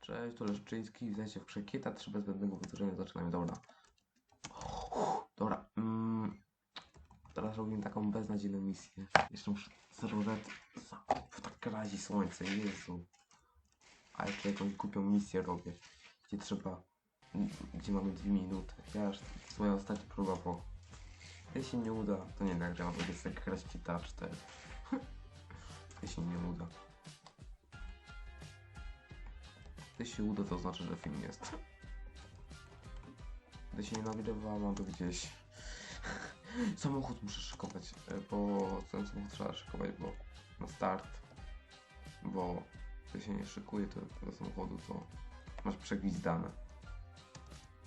Cześć, to Leszczyński, witajcie w Krzekieta, trzy bez zbędnego powtórzenia, zaczynamy, dobra. Dobra, mm, teraz robimy taką beznadziejną misję. Jeszcze muszę zrobić, tak razi słońce, Jezu. A jeszcze jakąś głupią misję robię, gdzie trzeba, gdzie mamy dwie minuty. Ja już, to jest moja ostatnia próba, bo jeśli nie uda, to nie nagram, bo jest jak grać GTA 4. jeśli nie uda. Jeśli uda, to znaczy, że film jest. Gdy się nie nagrywa, mam to gdzieś. Samochód muszę szykować, e, bo ten samochód trzeba szykować, bo na start. Bo gdy się nie szykuje tego samochodu, to masz przegwizdane.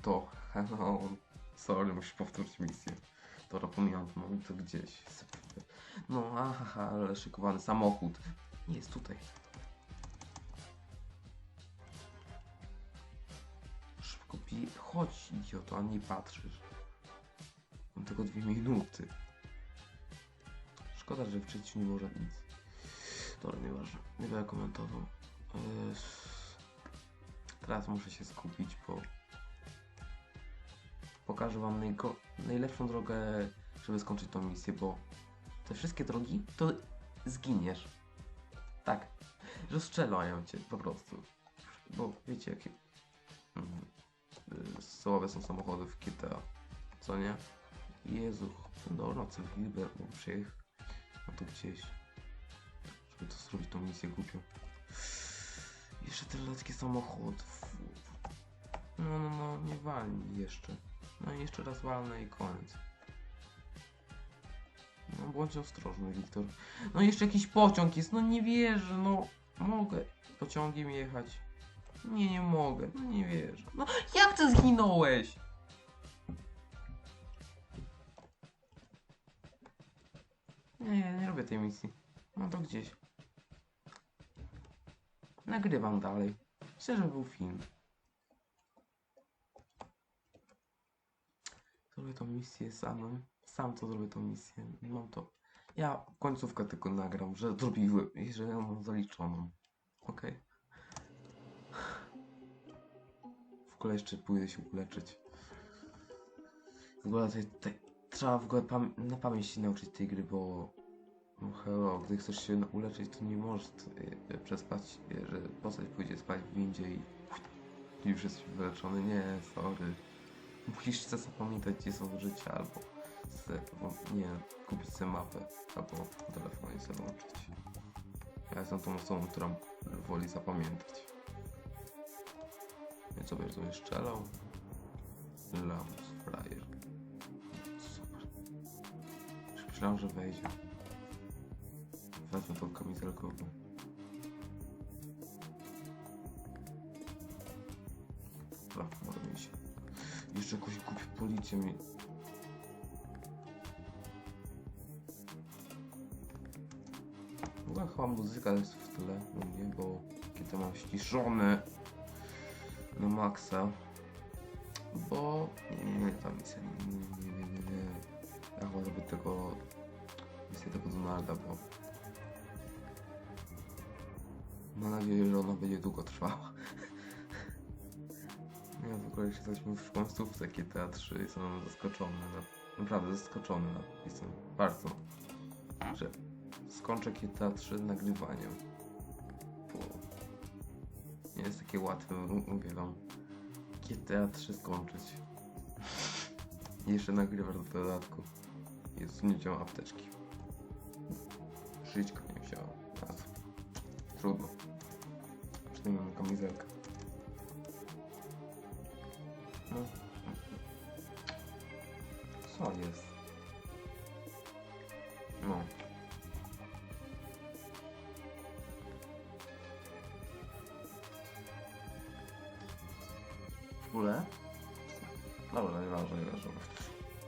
To, hello, sorry, musisz powtórzyć misję. Dobra, pomijam, to mam to gdzieś. No, aha, ale szykowany samochód. Nie jest tutaj. Pi... Chodź, idioto, a nie patrzysz. Mam tylko dwie minuty. Szkoda, że w życiu nie może nic. Dobra, nieważne. Nie będę komentował. Eee, Teraz muszę się skupić, bo pokażę wam najlepszą drogę, żeby skończyć tą misję, bo te wszystkie drogi, to zginiesz. Tak. Rozstrzelają cię po prostu. Bo wiecie, jakie mm, słabe są samochody w GTA. Co nie? Jezu, dobra, co Hilbert mógł przyjechać. No tu gdzieś. Żeby to zrobić tą misję głupią. Jeszcze ten letki samochód. Fu. No, no, no, nie walnij jeszcze. No i jeszcze raz walnę i koniec. No bądź ostrożny, Wiktor. No jeszcze jakiś pociąg jest, no nie wierzę, no. Mogę pociągiem jechać. Nie, nie mogę, no nie wierzę. No jak ty zginąłeś? Nie, nie robię tej misji. No to gdzieś. Nagrywam dalej. Chcę, żeby był film. Zrobię tą misję samym. Sam to zrobię tą misję. Mam to. Ja końcówkę tylko nagram, że zrobiłem i że ją mam zaliczoną. Okej. W ogóle jeszcze pójdę się uleczyć. W ogóle tej, tej, trzeba w ogóle pam na pamięć się nauczyć tej gry, bo no hello, gdy chcesz się uleczyć, to nie możesz e, przespać, e, że postać pójdzie spać w windzie i i już jesteś wyleczony. Nie, sorry. Musisz zapamiętać, gdzie są życia, albo nie kupić sobie mapę, albo w telefonie sobie włączyć. Ja jestem tą osobą, która woli zapamiętać. Więc sobie tu strzelał. Lamus, frajer. Super. Już myślałem, że wejdzie. Wezmę tą kamizelkową. Dobra, się. Jeszcze jakąś kupię policję mi. Ogóle chyba muzyka jest w tle u mnie, bo kiedy mam ściszone na maksa. Bo nie, nie, nie, ta misja, nie, nie, nie, nie, nie. Ja chyba zrobię tego misję tego Donalda, bo mam nadzieję, że ona będzie długo trwała. Ja w ogóle jeszcze jesteśmy w końcówce GTA 3 jestem zaskoczony, na- naprawdę zaskoczony. Jestem bardzo, że skończę GTA 3 nagrywaniem. Nie jest takie łatwe, mówię wam, GTA 3 skończyć. Jeszcze nagrywasz do dodatku. Jest nie działa apteczki. Żyćko nie wzięła. Trudno. Przynajmniej mam kamizelkę. Dobra, nieważne, nieważne.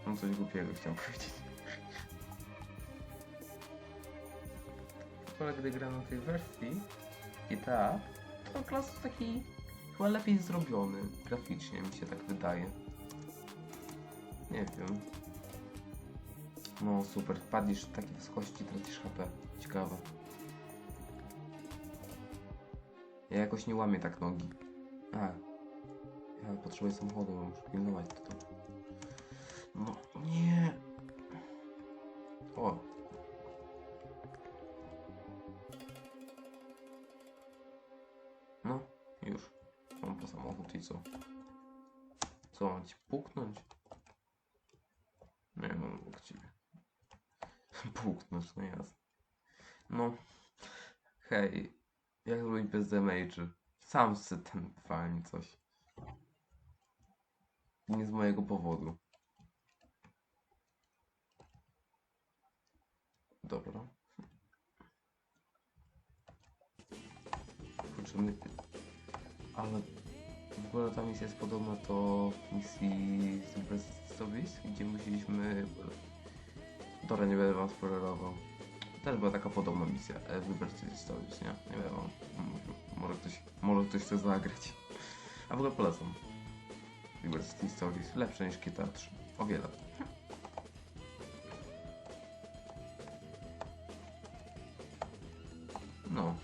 Mam coś głupiego chciałem powiedzieć. Ogóle gdy gram na tej wersji GTA, to klas jest taki chyba lepiej zrobiony graficznie, mi się tak wydaje. Nie wiem. No super, padniesz w takiej wysokości, tracisz HP. Ciekawe. Ja jakoś nie łamię tak nogi. A. Ja potrzebuję samochodu, muszę pilnować to. No, nie. O. No, już. Mam po samochód i co? Co, mam ci puknąć? Nie, no, mógł ciebie. Puknąć, no jasne. No. Hej. Jak zrobić bez damage'y? Sam se ten fajnie coś. Nie z mojego powodu. Dobra. My... Ale w ogóle ta misja jest podobna do misji Service, gdzie musieliśmy... Dobra, nie będę wam spoilerował. Też była taka podobna misja, e, Liberty Stories, nie? Nie wiem, może, ktoś, może ktoś chce zagrać. A w ogóle polecam. Liberty Stories, lepsze niż GTA 3. O wiele. No.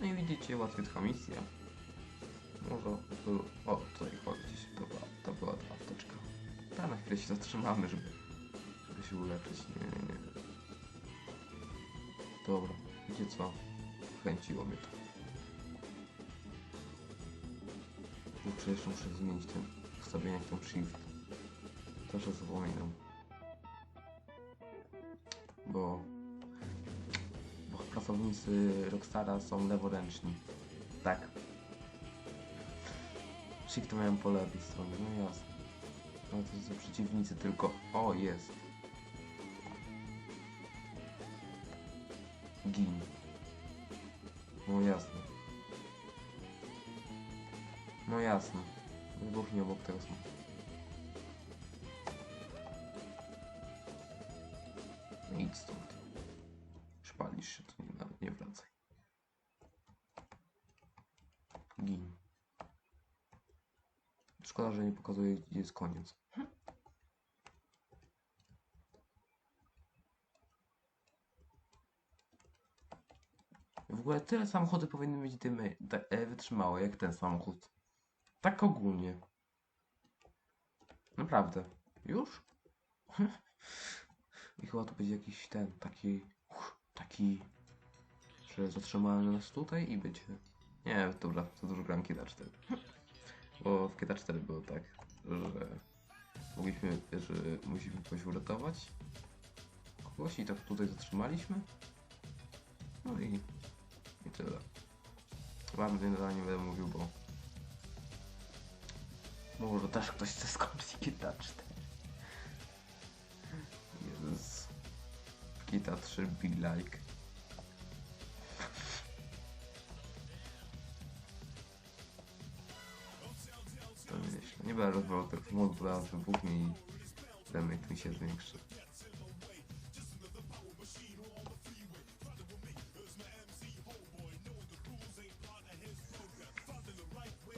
No i widzicie, łatwiej trwa misja. Może. O, tutaj chodzić. To była, to była ta apteczka. Ta na chwilę się zatrzymamy, żeby, żeby się uleczyć. Nie, nie, nie. Dobra, wiecie co? Chęciło mnie to. Kurczę, jeszcze muszę zmienić ten ustawienie, ten shift. Też zapominam. Bo... Bo pracownicy Rockstara są leworęczni. Tak. Shift miałem po lewej stronie, no jasne. Ale to są przeciwnicy tylko... O, jest. Gin. No jasne. Jasne. Dwóch nie obok tego są. No idź stąd. Szpalisz się, to nie, nie wracaj. Gin. Szkoda, że nie pokazuje, gdzie jest koniec. W ogóle tyle samochody powinny mieć dymy e, wytrzymałe, jak ten samochód. Tak ogólnie. Naprawdę. Już? I chyba tu będzie jakiś ten, taki, taki, że zatrzymamy nas tutaj i będzie... Nie, dobra, to dużo gram GTA 4. Bo w GTA 4 było tak, że mogliśmy, że musimy kogoś uratować. Kogoś i tak tutaj zatrzymaliśmy. No i, i tyle. Ładnie nie będę mówił, bo może też ktoś chce skończyć GTA 4. Jezus. GTA 3 be like. To nieźle. Nie będę rozmawiał tych mod, bo raz wybuchnie i damage mi się zwiększy.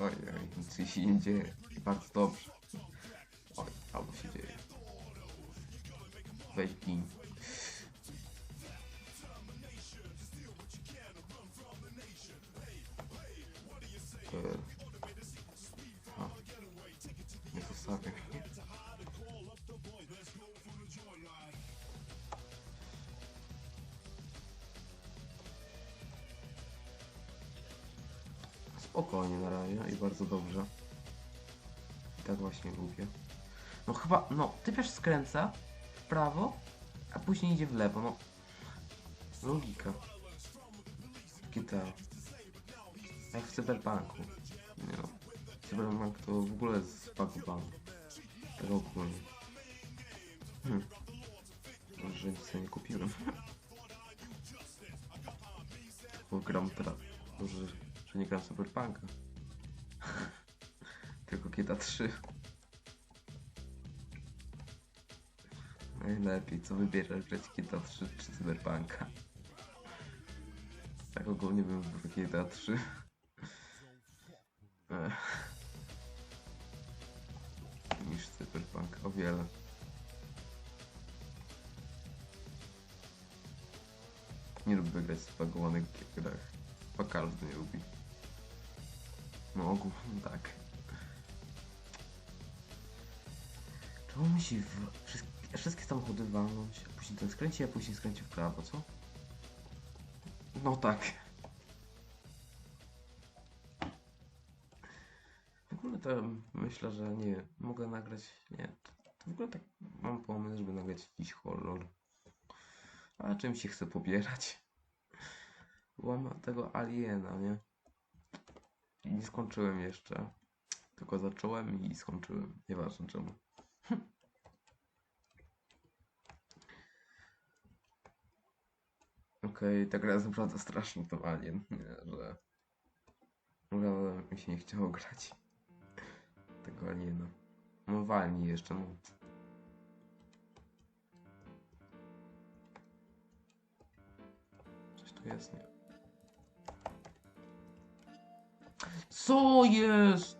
Oj, oj, nic się nie dzieje. Bardzo dobrze. Oj, albo się dzieje. Weź gin. E. Spokojnie na razie i bardzo dobrze. Właśnie lubię. No chyba, no, typiarz skręca w prawo, a później idzie w lewo, no. Logika. GTA. Jak w Cyberpunku. Nie no. Cyberpunk to w ogóle jest spakowany. Tak ogólnie. Hmm. Może, że nic sobie nie kupiłem. Bo gram teraz. Może, że nie gram Cyberpunka. Tylko GTA 3. Najlepiej, co wybierasz, grać GTA 3 czy Cyberpunka? Tak ogólnie bym wybrał GTA 3. Ech. Niż Cyberpunk, o wiele. Nie lubię grać w spagowanych grach. Chyba każdy nie lubi. smogu, tak. Czemu musi w... wszystkie, wszystkie samochody walnąć, a później ten skręci, a później skręci w prawo, co? No tak. W ogóle to myślę, że nie mogę nagrać, nie, to, w ogóle tak mam pomysł, żeby nagrać jakiś horror. A czym się chcę pobierać? Łam tego aliena, nie? I nie skończyłem jeszcze. Tylko zacząłem i skończyłem. Nieważne czemu. Okej, ta gra jest naprawdę straszny to alien, nie, że... Naprawdę mi się nie chciało grać. Tego aliena. No walni jeszcze, no. Coś tu jest, nie? Co jest?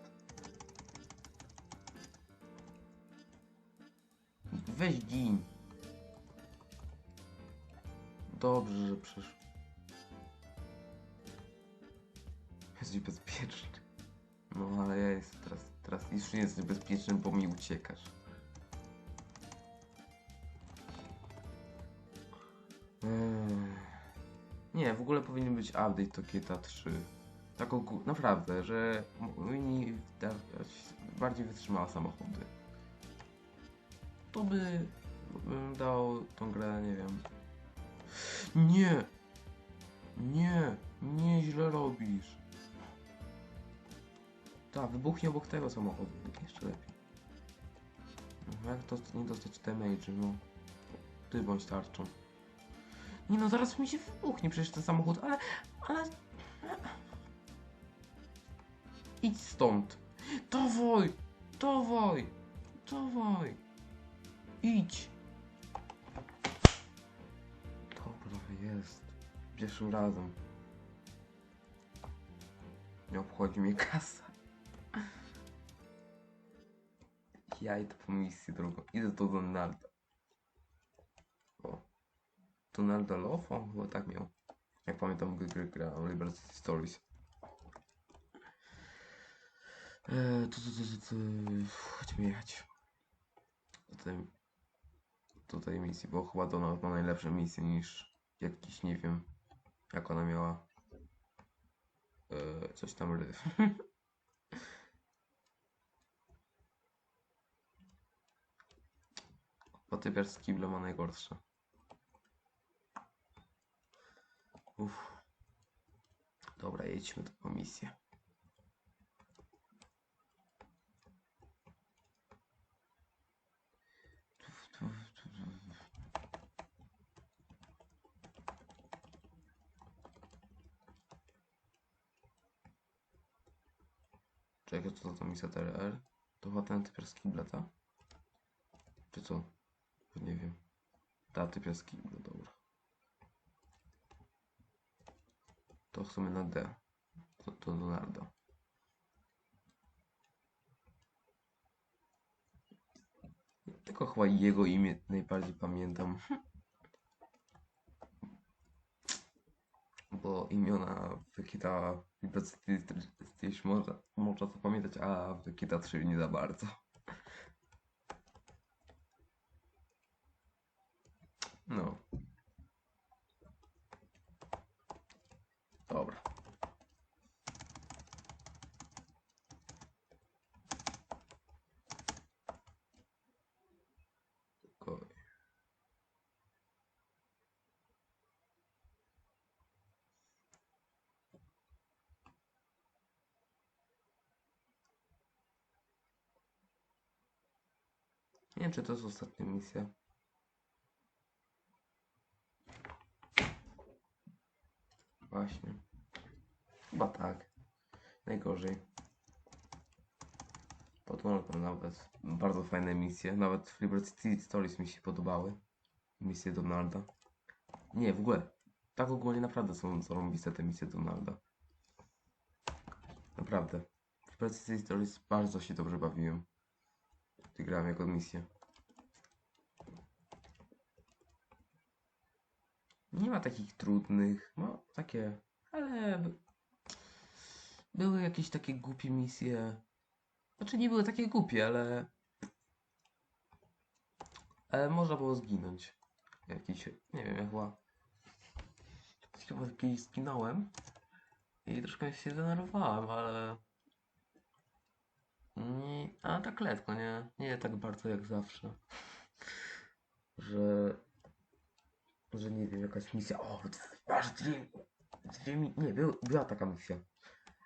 Weź gin. Dobrze, że przyszł. Jesteś bezpieczny. No ale ja jestem teraz, teraz już nie jesteś bezpieczny, bo mi uciekasz. Eee. Nie, w ogóle powinien być update GTA 3. Tak ogólnie, naprawdę, że dawać bardziej wytrzymałe samochody. To by dał tą grę, nie wiem. Nie! Nie! Nie źle robisz. Tak, wybuchnie obok tego samochodu, jeszcze lepiej. No, Jak to nie dostać damage, no. Ty bądź tarczą. Nie no, zaraz mi się wybuchnie przecież ten samochód, ale... ale... Idź stąd. Dawaj! Dawaj! Dawaj! Idź! Pierwszym razem. Nie obchodzi mnie kasa. Ja idę po misję drugą. Idę do Donalda. O. Donalda Love? On chyba tak miał. Jak pamiętam, gry, gry grałem Liberty Stories. Eee, to, to, to, to, chodźmy jechać. Do tej misji, bo chyba Donald ma najlepsze misje niż jakiś, nie wiem, jak ona miała. Eee, coś tam ryf. Bo typiarz z kibla ma najgorsze. Uff. Dobra, jedźmy do misję. Czekaj, co to za misja TRR? To chyba ten typiarz z tak? Czy co? Nie wiem. Ta typiarz z dobra. To chcemy na D. To, to Donalda. Tylko chyba jego imię najbardziej pamiętam. Bo imiona Kita Liberty można, można to pamiętać, a w Kita 3 nie za bardzo. No. Dobra. Tylko... Nie wiem, czy to jest ostatnia misja. Właśnie. Chyba tak. Najgorzej. Podłączam tam nawet bardzo fajne misje. Nawet w Liberty City Stories mi się podobały. Misje Donalda. Nie, w ogóle. Tak ogólnie naprawdę są zarąbiste te misje Donalda. Naprawdę. W Liberty City Stories bardzo się dobrze bawiłem. Gdy grałem jako misję. Nie ma takich trudnych, no takie, ale były jakieś takie głupie misje. Znaczy nie były takie głupie, ale... Ale można było zginąć. Jakiś, nie wiem, jak była... Chyba kiedyś zginąłem. I troszkę się zdenerwowałem, ale... Nie, a tak letko, nie? Nie tak bardzo jak zawsze. Że... Że nie wiem, jakaś misja... O, masz dwie... Dwie. Nie, był, była taka misja.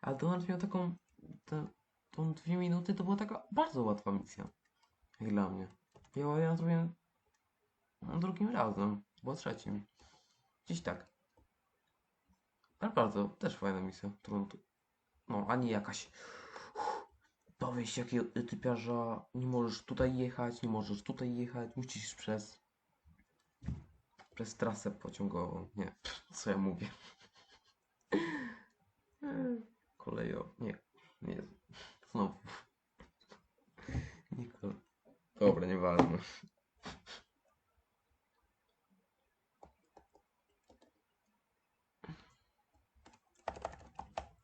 Ale Donald miał taką... Te, tą dwie minuty to była taka bardzo łatwa misja. Jak dla mnie. Ja ja zrobiłem drugim razem, bo trzecim. Gdzieś tak. Ale bardzo, też fajna misja, którą tu... No, ani jakaś... Dowieść jakiego typiarza, nie możesz tutaj jechać, nie możesz tutaj jechać, musisz przez... Przez trasę pociągową. Nie, co ja mówię. Kolejo, nie, nie, znowu. Nikol. Dobra, nieważne.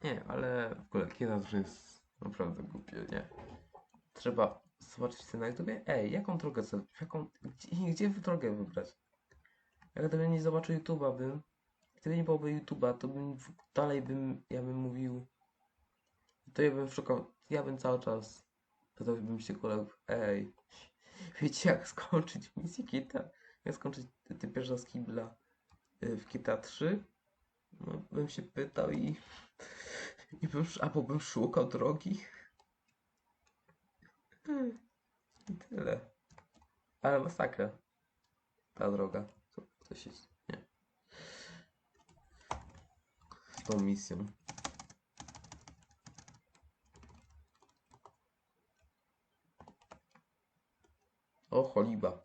Nie, ale w ogóle kiedy to jest naprawdę głupie, nie? Trzeba zobaczyć sobie na YouTubie, ej, jaką drogę sobie, jaką, gdzie, gdzie drogę wybrać? Jak gdybym nie zobaczył YouTube'a bym, gdyby nie byłoby YouTube'a, to bym dalej bym, ja bym mówił, to ja bym szukał, ja bym cały czas pytałbym się kolegów, ej, wiecie jak skończyć misję Kita? Jak skończyć typierza z kibla y, w Kita 3? No, bym się pytał i, i bym, albo bym szukał drogi. I tyle. Ale masakra. Ta droga. Co, coś jest, nie. Z tą misją. O, choliba.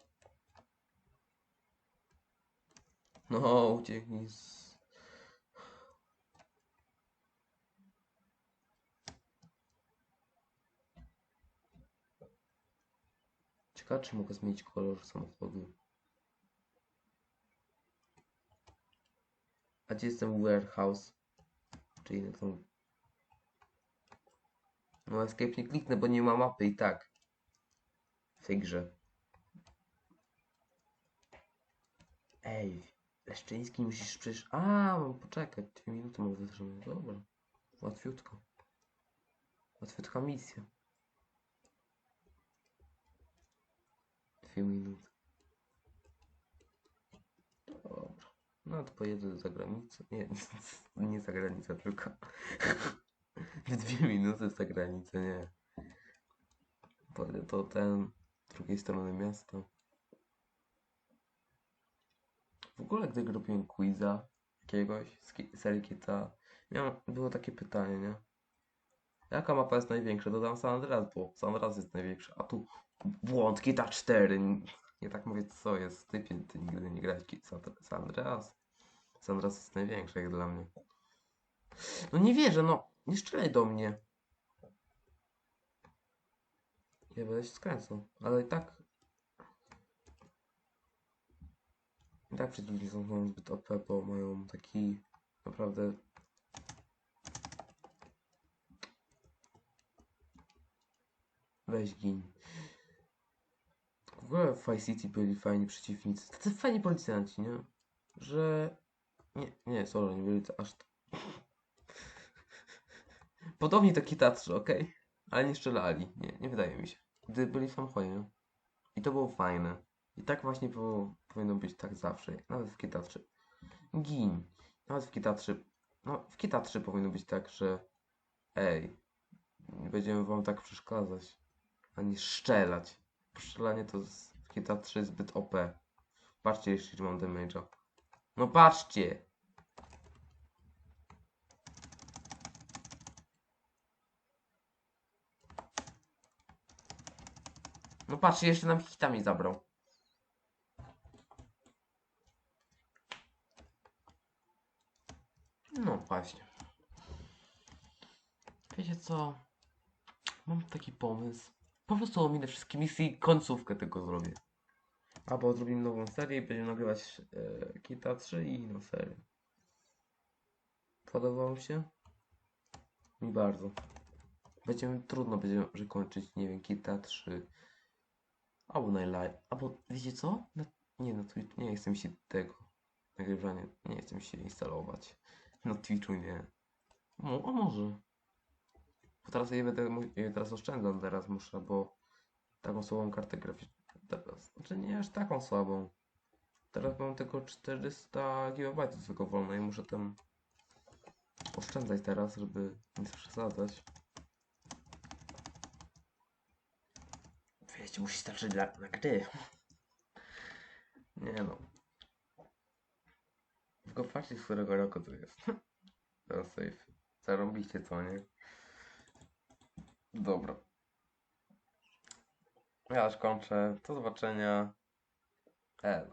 No, ucieknij z... Ciekawe, czy mogę zmienić kolor samochodu. A gdzie jest ten warehouse? Czyli tą... No escape nie kliknę, bo nie ma mapy i tak. W tej grze. Ej, Leszczyński musisz przecież... A, mam poczekać. Dwie minuty mam wytrzymać. Dobra. Łatwiutko. Łatwiutka misja. Dwie minuty. Dobra. No to pojedę za granicę. Nie, nie za granicę, tylko dwie minuty za granicę, nie. Pojadę to ten, drugiej strony miasta. W ogóle, gdy robiłem quiza jakiegoś z serii miałem, było takie pytanie, nie? Jaka mapa jest największa? Dodam San Andreas, bo San Andreas jest największa. A tu błąd GTA 4. Nie tak mówię, co jest. Ty, ty nigdy nie grałeś San Andreas. San Andreas jest największy jak dla mnie. No nie wierzę, no. Nie strzelaj do mnie. Ja będę się skręcał, ale i tak... I tak przeciwnicy są zbyt OP, bo mają taki naprawdę... Weź gin. W ogóle w Five City byli fajni przeciwnicy. Tacy fajni policjanci, nie? Że... Nie, nie, sorry, nie byli to aż... Podobnie taki tatrze, okej? Ale nie strzelali. Nie, nie wydaje mi się. Gdy byli w nie? I to było fajne. I tak właśnie było, powinno być tak zawsze. Nawet w 3. Gin. Nawet w 3. No, w 3 powinno być tak, że ej, nie będziemy wam tak przeszkadzać. Ani strzelać. Strzelanie to z w GTA 3 jest zbyt OP. Patrzcie, jeszcze mam damage'a. No patrzcie! No patrzcie, jeszcze nam hitami zabrał. No właśnie. Wiecie co? Mam taki pomysł. Po prostu ominę wszystkie misje i końcówkę tego zrobię. Albo zrobimy nową serię i będziemy nagrywać e, GTA 3 i inną serię. Podoba wam się? Mi bardzo. Będziemy, trudno będzie, kończyć, nie wiem, Kita 3. Albo na live. Albo, wiecie co? Na, nie, na Twitch, nie chcę mi się tego nagrywania, nie chcę mi się instalować. Na Twitchu nie. Mo, a może. Bo teraz je będę, teraz oszczędzam, teraz muszę, bo taką słabą kartę graficzną, znaczy nie aż taką słabą. Teraz mam tylko 400 GB tylko wolne i muszę tam oszczędzać teraz, żeby nie przesadzać. Wiecie, musi starczyć dla, na gry. Nie no. Tylko patrzcie, z którego roku to jest. Ten safe. Zarobiście co, nie? Dobra. Ja już kończę. Do zobaczenia. E,